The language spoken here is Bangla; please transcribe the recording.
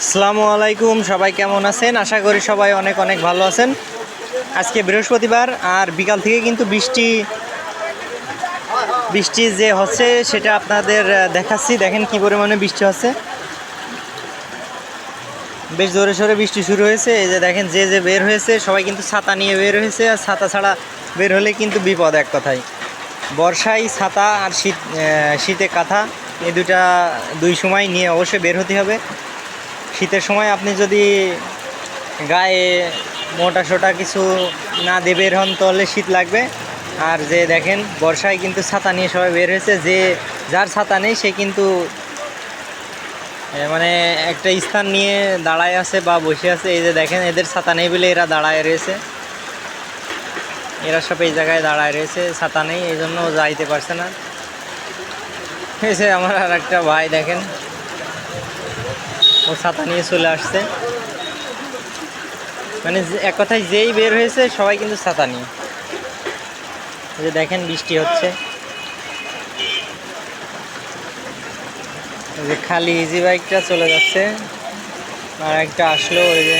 আসসালামু আলাইকুম, সবাই কেমন আছেন? আশা করি সবাই অনেক অনেক ভালো আছেন। আজকে বৃহস্পতিবার, আর বিকাল থেকে কিন্তু বৃষ্টি বৃষ্টি যে হচ্ছে সেটা আপনাদের দেখাচ্ছি। দেখেন কি পরিমাণে বৃষ্টি হচ্ছে। বেশ জোরে সোরে বৃষ্টি শুরু হয়েছে। এই যে দেখেন, যে যে বের হয়েছে, সবাই কিন্তু ছাতা নিয়ে বের হয়েছে। আর ছাতা ছাড়া বের হলে কিন্তু বিপদ এক কথায়। বর্ষায় ছাতা আর শীত শীতে কাঁথা, এই দুটা দুই সময় নিয়ে অবশ্যই বের হতে হবে। শীতের সময় আপনি যদি গায়ে মোটা সোটা কিছু না দিয়ে বের হন, তাহলে শীত লাগবে। আর যে দেখেন, বর্ষায় কিন্তু ছাতা নিয়ে সবাই বের হয়েছে। যে যার ছাতা নেই, সে কিন্তু মানে একটা স্থান নিয়ে দাঁড়ায় আছে বা বসে আছে। এই যে দেখেন, এদের ছাতা নেই বলে এরা দাঁড়ায় রয়েছে। এরা সব এই জায়গায় দাঁড়ায় রয়েছে, ছাতা নেই, এই জন্য যাইতে পারছে না। যে আমার আর একটা ভাই দেখেন। ও ছাতা নিয়ে চলে আসছে। মানে এক কথায় যেই বের হয়েছে, সবাই কিন্তু ছাতা নিয়ে। যে দেখেন, বৃষ্টি হচ্ছে। যে খালি ইজি বাইকটা চলে যাচ্ছে। আর একটা আসলো, ওই যে